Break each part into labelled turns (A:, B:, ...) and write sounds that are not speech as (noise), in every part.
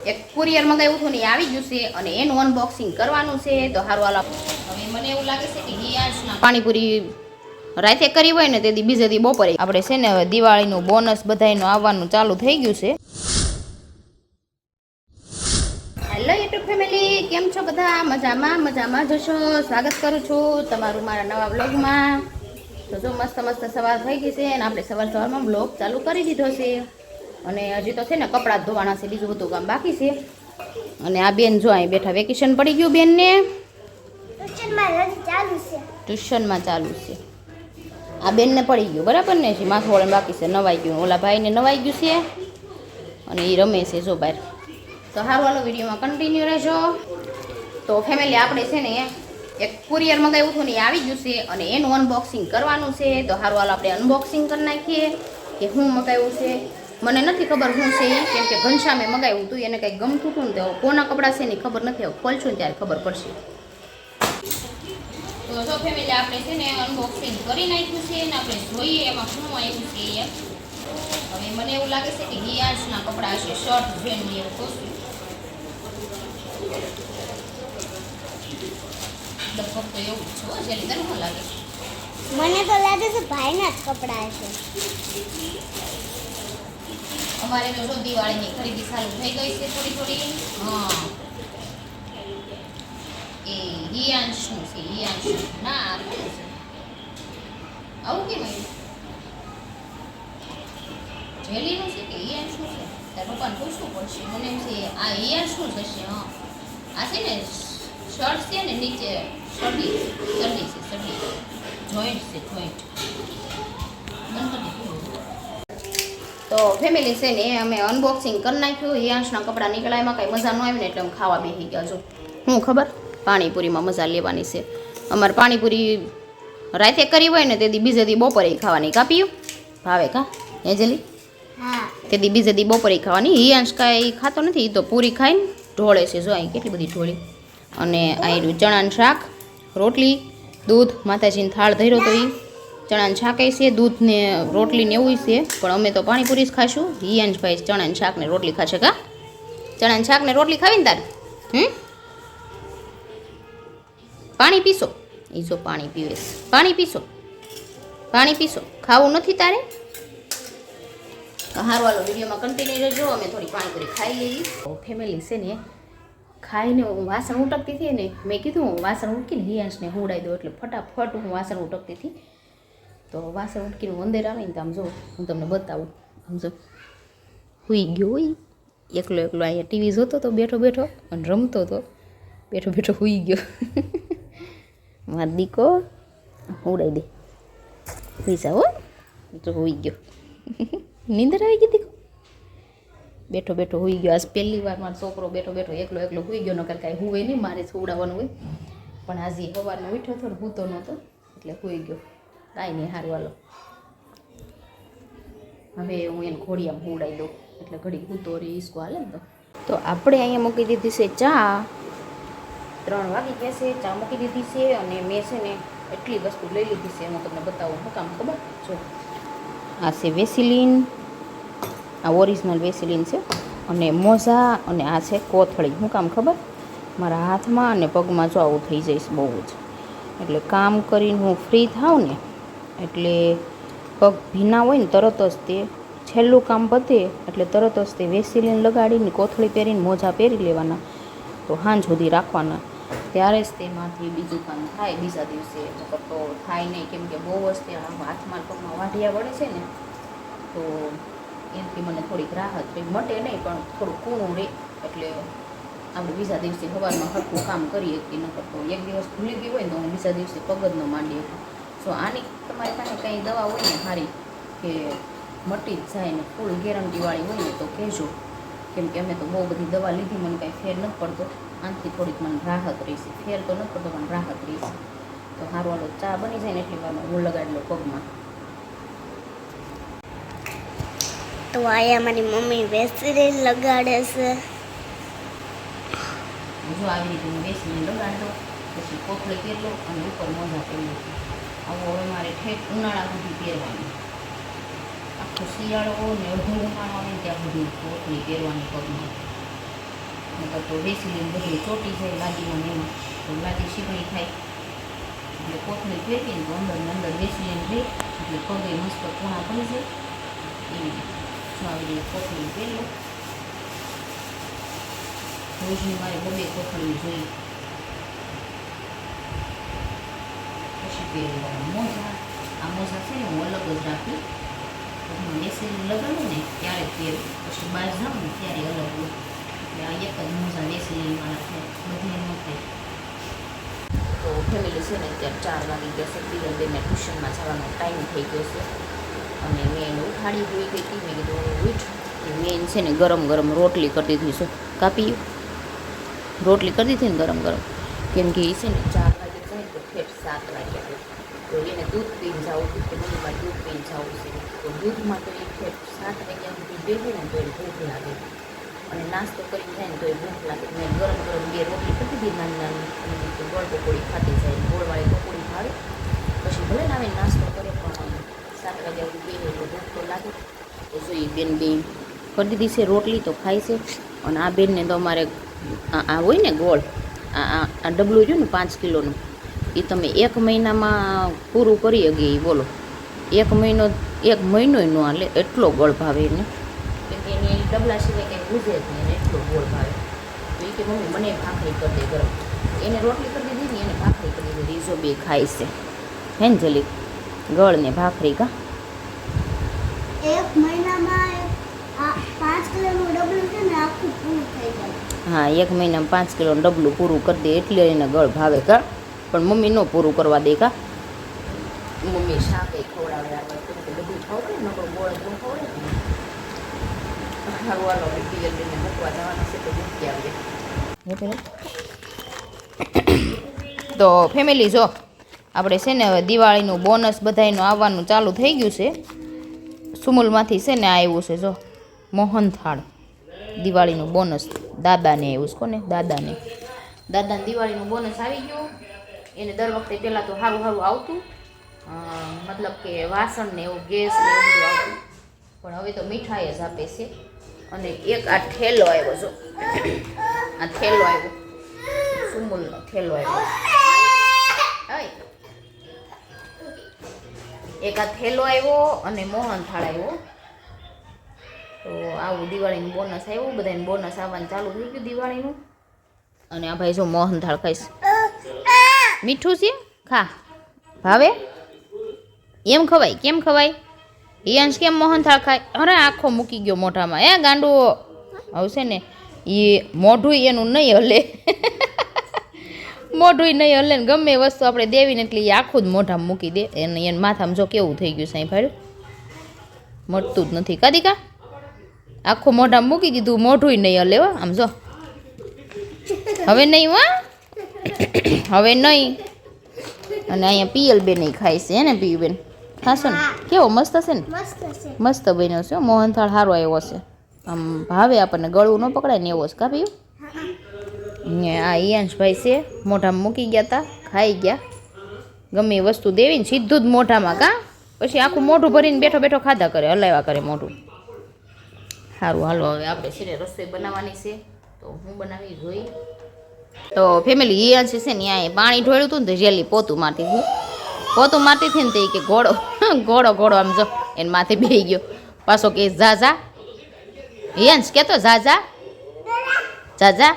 A: એક કુરિયર મંગાવ્યું હતું ને આવી ગયું છે અને એનું અનબોક્સિંગ કરવાનું છે તો હારું હાલો હવે મને એવું લાગે છે કે હિયાસના પાણીપુરી રાતે કરી હોય ને તેથી બીજે દી બપોરે. આપણે છે ને હવે દિવાળીનું બોનસ બધાયનું આવવાનું ચાલુ થઈ ગયું છે. હેલો યુટ્યુબ ફેમિલી કેમ છો બધા? મજામાં મજામાં જશો સ્વાગત કરું છું તમારું મારા નવા બ્લોગમાં તો જો મસ્ત મસ્ત સવાર થઈ ગઈ છે અને આપણે સવાર સવારમાં બ્લોગ ચાલુ કરી દીધો છે. અને હજી તો છે ને કપડાં ધોવાના છે બીજું બધું કામ બાકી છે. અને આ બેન જો અહીં બેઠા વેકેશન પડી ગયું બેનને?
B: ટ્યુશનમાં ચાલુ છે.
A: ટ્યુશનમાં ચાલુ છે. આ બેનને પડી ગયું બરાબર ને? છે માથું વળે બાકી છે નવાઈ ગયું. ઓલા ભાઈને નવાઈ ગયું છે? અને એ રમે છે જો બહાર. તો સારું હાલો વિડીયોમાં કન્ટિન્યુ રહેજો. તો ફેમિલી આપણે છે ને એક કુરિયર મંગાવ્યું હતું ને એ આવી ગયું છે અને એનું અનબોક્સિંગ કરવાનું છે. તો સારું હાલો આપણે અનબોક્સિંગ કરી નાખીએ કે હું મંગાવ્યું છે. મને નથી ખબર શું છે એ કેમ કે ઘનશ્યામે મગાવ્યું હતું એને કંઈક ગમતું હતું ને તો કોના કપડાં છે ને ખબર નથી હવે ખોલશું ત્યારે ખબર પડશે. તો જો ફેમિલી આપણે છે ને અનબોક્સિંગ કરી નાખ્યું છે ને આપણે જોઈએ એમાં શું આવ્યું છે એ. હવે મને એવું લાગે છે કે હિયાસના કપડાં હશે શર્ટ જેમ લગભગ તો એવું જ છે જેલી તને શું લાગે.
B: મને તો લાગે છે ભાઈના જ કપડાં છે
A: અમારે તો જો દિવાળીની ખરીદી ચાલુ થઈ ગઈ છે થોડી થોડી. હા. એ હિયાંશનું છે હિયાંશનું ના આ છે. આવું કેમ આવ્યું જેલીનું છે કે હિયાંશનું છે? તાર પપ્પાને પૂછવું પડશે. મને એમ છે આ હિયાંશનું જ હશે હા. આ છે ને શર્ટ છે ને નીચે સડી સડી છે સડી જોઈન્ટ છે જોઈન્ટ. બંધ કરી તો ફેમિલી છે ને અમે અનબોક્સિંગ કરી નાખ્યું. હિયાંશના કપડાં નીકળ્યા એમાં કાંઈ મજા ન આવી ને એટલે અમે ખાવા બેસી ગયા છો. હું ખબર? પાણીપુરીમાં મજા લેવાની છે. અમારે પાણીપુરી રાતે કરી હોય ને તેથી બીજે દી બપોરે ખાવાની. કાપ્યું ભાવે કા? એજલી?
B: હા.
A: તેથી બીજે દી બપોરે ખાવાની. હિયાંશ કાંઈ ખાતો નથી એ તો પૂરી ખાઈને ઢોળે છે. જો અહીં કેટલી બધી ઢોળી. અને અહીં ચણાનું શાક રોટલી દૂધ માતાજીને થાળ ધર્યો તો એ ચણાનું શાક છે દૂધ ને રોટલી ને એવું છે, પણ અમે તો પાણીપુરી જ ખાશું. હિયાંશભાઈ ચણાનું શાક ને રોટલી ખાશે કા? ચણાનું શાક ને રોટલી ખાવી ને તારે? હમ? પાણી પીશો. એ જો પાણી પીવે. પાણી પીશો. પાણી પીશો. ખાવું નથી તારે? હારું વાલો વિડીયોમાં કન્ટિન્યુ રહેજો. અમે થોડી પાણીપુરી ખાઈ લઈએ. ફેમિલી છે ને, ખાઈને હું વાસણ ઉટકતી હતી ને, મેં કીધું વાસણ ઉટકીને હિયાંશને હુંડાઈ દઉં, એટલે ફટાફટ હું વાસણ ઉટકતી હતી. તો વાસણ ઉટકીને હું અંદર આવે ને તો આમ જો, હું તમને બતાવું. આમ જો, હુઈ ગયો હોય એકલો એકલો અહીંયા ટીવી જોતો તો, બેઠો બેઠો અને રમતો હતો બેઠો બેઠો હુઈ ગયો. (laughs) મારા દીકો, ઉડાઈ દે. હુઈ જાઓ હો. તો હુઈ ગયો. (laughs) નીંદર આવી ગઈ દીકો? બેઠો બેઠો હોઈ ગયો. આજ પહેલી વાર મારો છોકરો બેઠો બેઠો એકલો એકલો હોઈ ગયો, નકર કાંઈ હુવે નહીં, મારે સુવડાવવાનું હોય. પણ આજે સવારનો ઉઠ્યો હતો ને હૂતો નહોતો, એટલે હોઈ ગયો. કાંઈ નહીં, હારું, હાલો. હવે હું એને ઘોડિયામાં હુંડાઈ દઉં, એટલે ઘડી કૂતો રે ઈસકો હાલે ને તો. આપણે અહીંયા મૂકી દીધી છે ચા. ત્રણ વાગી ગયા છે, ચા મૂકી દીધી છે અને મેં છે ને એટલી વસ્તુ લઈ લીધી છે હું તમને બતાવું, હું કામ ખબર? જો. આ છે વેસિલિન, આ ઓરિજિનલ વેસિલિન છે અને મોજા અને આ છે કોથળી, હું કામ ખબર? મારા હાથમાં અને પગમાં જો આવું થઈ જઈશ બહુ જ. એટલે કામ કરીને હું ફ્રી થાવ ને એટલે પગ ભીના હોય ને તરત જ તે છેલ્લું કામ પતે એટલે તરત જ તે વેસિલીન લગાડીને કોથળી પહેરીને મોજા પહેરી લેવાના, તો હાંજ સુધી રાખવાના. ત્યારે જ તેમાંથી બીજું કામ થાય, બીજા દિવસે તો થાય નહીં, કેમ કે બહુ જ તે હાથમાં પગમાં વાઢિયા વળે છે ને, તો એનાથી મને થોડીક રાહત રહે મટે નહીં, પણ થોડું કૂણું રહે એટલે આપણે બીજા દિવસે સવારમાં હરખું કામ કરીએ કે નકર તો એક દિવસ ભૂલી ગયું હોય ને તો હું બીજા દિવસે પગ જ ન માંડી સો આની તમારી પાસે કંઈ દવા હોય ને સારી કે મટી જ જાય ને ફૂલ ગેરંટીવાળી હોય ને તો કહેજો. કેમ કે અમે તો બહુ બધી દવા લીધી મને કાંઈ ફેર નથી પડતો. આનાથી થોડીક મને રાહત રહેશે. ફેર તો નથી પડતો પણ રાહત રહેશે. તો સારું વાળો ચા બની જાય ને એટલી વારમાં. હું લગાડી પગમાં.
B: તો અહીંયા મારી મમ્મી બેસીને લગાડે છે.
A: જો આવી રીતે બેસીને લગાડો પછી પહેર લઉં અને ઉપર મોજા પહેરી આવું હવે મારે ઠેઠ ઉનાળા સુધી પહેરવાનું. આખો શિયાળો ને અડધો ઉનાળો આવે ત્યાં સુધી કોથળી પહેરવાની પગમાં. નકર તો બેસી બધું ચોટી જાય લાદીમાં એમાં. તો લાદી શીકણી થાય. એટલે કોથળી ફેંકીને તો અંદર ને અંદર બેસી રહી એટલે પગે મસ્ત કોણા પડી જાય. એવી જો આવી રીતે કોથળી પહેરી રોજની મારે બબે કોથળી જોઈએ. આ મોજા છે ને હું અલગ જ રાખી હું લગાડું ને ત્યારે પહેરું પછી ને ત્યારે અલગ એટલે આ મોજા થાય તો ફેમિલી છે ને અત્યારે ચાર વાગી ગયા છે પિયર બેનને ટ્યુશનમાં જવાનો ટાઈમ થઈ ગયો છે અને મેં એને ઉઠાડી હોઈ ગઈ હતી મેં કીધું ઉઠ મેન છે ને ગરમ ગરમ રોટલી કરી દીધી છે કાપી રોટલી કરી દીધી ને ગરમ ગરમ કેમ કે એ છે ને ચાર જાય તો ઠેઠ સાત વાગે આવે તો એને દૂધ પીને જવું હતું કે મમ્મીમાં દૂધ પીને જવું છે તો દૂધમાં તો એ ઠેઠ સાત વાગ્યા સુધી બેસે ને તો એને ભૂખ લાગે અને નાસ્તો કરીને જાય ને તો એ ભૂખ લાગે મેં ગરમ ગરમ બે રોટલી કરી દીધી નાની નાની ગોળ પકોડી ખાતી જાય ગોળવાળી પકોડી ખાવે પછી ભલે ને આવે નાસ્તો કરે પણ સાત વાગ્યા સુધી બેસે તો ભૂખ તો લાગે તો જો એ બેન બે કરી દીધી છે રોટલી તો ખાય છે અને આ બેનને તો અમારે આ હોય ને ગોળ આ આ ડબલું રહ્યું ને પાંચ કિલોનું એ તમે એક મહિનામાં પૂરું કરી શકીએ એ બોલો. એક મહિનો એક મહિનો ન હાલે એટલો ગળ ભાવે એને. કેમ કે એની ડબલા સિવાય કંઈ બુઝે જ નહીં એટલો ગોળ ભાવે. તો એ કે મમ્મી મને ભાખરી કરી દે ગરમ. એને રોટલી કરી દીધી ને એને ભાખરી કરી દીધી. રીઝો બે ખાય છે. હે ને જલી ગળ ને ભાખરી કા?
B: એક મહિનામાં
A: હા એક મહિનામાં પાંચ કિલોનું ડબલું પૂરું કરી દે એટલે એને ગળ ભાવે કા? પણ મમ્મી ન પૂરું કરવા દે કા? મમ્મી શાકે ખવડાવે આપણે બધું ખવડે નકર ગોળ જ ખવડે. સારું હાલો પિયર બેનને મૂકવા જવાના છે તો મૂકી આવીએ તો ફેમિલી જો આપણે છે ને હવે દિવાળીનું બોનસ બધાયનું આવવાનું ચાલુ થઈ ગયું છે. સુમુલમાંથી છે ને આ આવ્યું છે જો મોહનથાળ. દિવાળીનું બોનસ દાદાને આવ્યું છે કોને? દાદાને. દાદાને દિવાળીનું બોનસ આવી ગયું. એને દર વખતે પહેલાં તો સારું સારું આવતું. મતલબ કે વાસણ ને એવું, ગેસ ને એવું બધું આવતું. પણ હવે તો મીઠાઈ જ આપે છે. અને એક આ થેલો આવ્યો, જો. આ થેલો આવ્યો. સુમુલનો થેલો આવ્યો. એક આ થેલો આવ્યો અને મોહન થાળ આવ્યો. તો આવું દિવાળીનું બોનસ આવ્યું. બધાને બોનસ આવવાનું ચાલુ થઈ ગયું દિવાળીનું. અને આ ભાઈ જો મોહનથાળ ખાઈશ. મીઠું છે? ખા. ભાવે? એમ ખવાય, કેમ ખવાય? ઈયાંશ કેમ મોહનથાળ ખાય? અરે, આખો મૂકી ગયો મોઢામાં. એ ગાંડો આવશે ને. એ મોઢું એનું નહીં હલે. મોઢું નહીં હલે ને ગમે વસ્તુ આપણે દેવીને એટલે એ આખું જ મોઢામાં મૂકી દે. એને એને માથામાં જો કેવું થઈ ગયું સાંઈ ભાડ્યું મળતું જ નથી. કાદી કા આખું મોઢામાં મૂકી દીધું મોઢું નહીં હલે આમ જો. હવે નહીં હો? હવે નહીં. અને અહીંયા પિયલ બેન ખાય છે ને પિયુ બેન? ખાશો ને? કેવો મસ્ત હશે ને?
B: મસ્ત
A: બન્યો છે. મોહનથાળ સારો આવ્યો છે. આમ ભાવે આપણને ગળું ન પકડાય ને એવો છે કા પીયું? ને આ ઈયાંશભાઈ છે મોઢામાં મૂકી ગયા હતા ખાઈ ગયા. ગમે એ વસ્તુ દેવીને સીધું જ મોઢામાં કા? પછી આખું મોઢું ભરીને બેઠો બેઠો ખાધા કરે હલાવ્યા કરે મોઢું. સારું હાલો હવે આપણે છે ને રસોઈ બનાવવાની છે તો હું બનાવી જોઈ. તો ફેમિલી ઈયાંશ છે ને અહીંયા પાણી ઢોળ્યું હતું ને તો જેલી પોતું મારતી હતી પોતું મારતી હતી ને તે કે ઘોડો ઘોડો ઘોડો આમ જો એને માથે બેહી ગયો પાછો કે ઝાઝા યંશ કેતો ઝાઝા ઝાઝા જા જા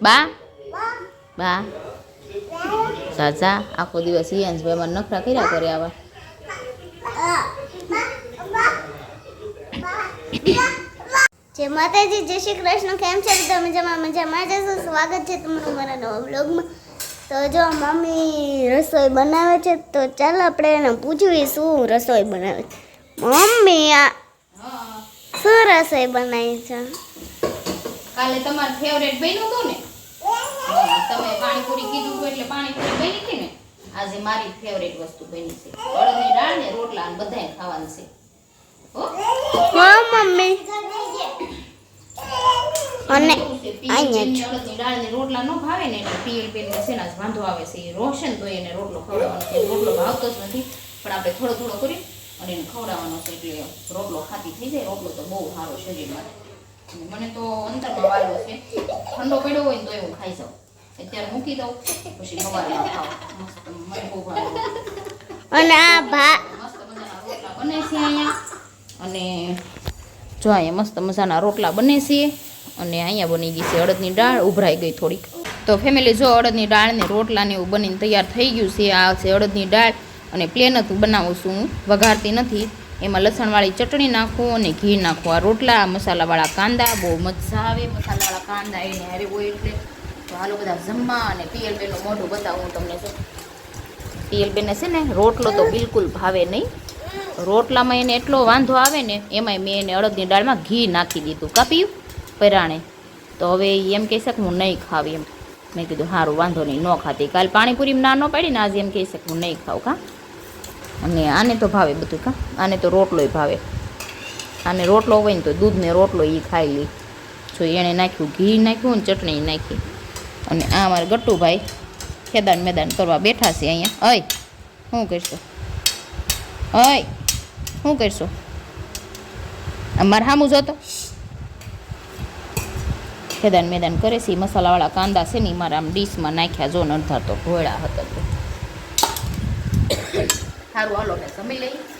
A: બા બા ઝાઝા આખો દિવસ યંશ ભાઈ મને નખરા કર્યા કરે આવા
B: જય માતાજી જય શ્રી કૃષ્ણ. કેમ છે? બધા મજામાં મજામાં જશો સ્વાગત છે તમારું મારા નવા બ્લોગમાં તો જો મમ્મી રસોઈ બનાવે છે તો ચાલ આપણે એને પૂછવી શું રસોઈ બનાવે છે. મમ્મી આ શું રસોઈ બનાવી છે?
A: કાલે તમારું ફેવરેટ બન્યું હતું ને? તમે પાણીપુરી કીધું હતું એટલે પાણીપુરી બની હતી ને? આજે મારી ફેવરેટ વસ્તુ બની છે. અડદની દાળ ને રોટલા ને બધાય ખાવાનું છે. હો
B: મમ્મી. અને
A: દાળ ને રોટલા ન ભાવે ને એટલે પીએલ પીએલ ને સેના જ વાંધો આવે છે એ રોશન તો એને રોટલો ખવડાવવાનો છે રોટલો ભાવતો જ નથી. પણ આપણે થોડો થોડો કરી અને એને ખવડાવવાનો છે એટલે રોટલો ખાતી થઈ જાય રોટલો તો બહુ સારો શરીર માટે. મને તો અંતરમાં વાલો છે. ઠંડો પડ્યો હોય ને તો હું ખાઈ જાઉં. અત્યારે મૂકી દઉં પછી સવારે ખાવ. મસ્ત મને બહુ ભાવે
B: અને આ ભા
A: મસ્ત મજાના રોટલા બને છે અહીંયા. અને જો અહીંયા મસ્ત મજાના રોટલા બને છે. અને અહીંયા બની ગઈ છે અડદની દાળ, ઉભરાઈ ગઈ થોડીક. તો ફેમિલી જો અડદની દાળ ને રોટલા ને એવું બનીને તૈયાર થઈ ગયું છે, આ છે અડદની દાળ અને પ્લેન હતું બનાવું છું વઘારતી નથી. એમાં લસણવાળી ચટણી નાખું અને ઘી નાખું. આ રોટલા મસાલાવાળા કાંદા, બહુ મજા આવે મસાલાવાળા કાંદા, એને હારે હોય એટલે. તો હાલો બધા જમવા અને પિયલ મોઢું બતાવું હું તમને શું પિયલબેને છે ને રોટલો તો બિલકુલ ભાવે નહીં. રોટલામાં એને એટલો વાંધો આવે ને, એમાંય મેં એને અડદની દાળમાં ઘી નાખી દીધું. કાપ્યું? પરાણે. તો હવે એમ કહેશે કે હું નહીં ખાવી એમ. મેં કીધું સારું વાંધો નહીં, ન ખાતી. કાલ પાણીપુરી ના ન પાડીને આજે એમ કહી હું નહીં ખાઉં કા? અને આને તો ભાવે બધું, કા? આને તો રોટલોય ભાવે. આને રોટલો હોય ને તો દૂધને રોટલો એ ખાઈ લે. જો એણે નાખ્યું ઘી નાખ્યું ને ચટણી નાખી. અને આ અમારે ગટ્ટુભાઈ ખેદાન મેદાન કરવા બેઠા છે અહીંયા. અય, શું કરશો? અય, શું કરશો? અમારે સામું જોતો. ખેદાન મેદાન કરે છે મસાલાવાળા કાંદા છે ને ઈ મારા આમ ડીશમાં નાખ્યા જો ને અડધા તો ભોળા હતા સારું હાલો મેં જમી લઈ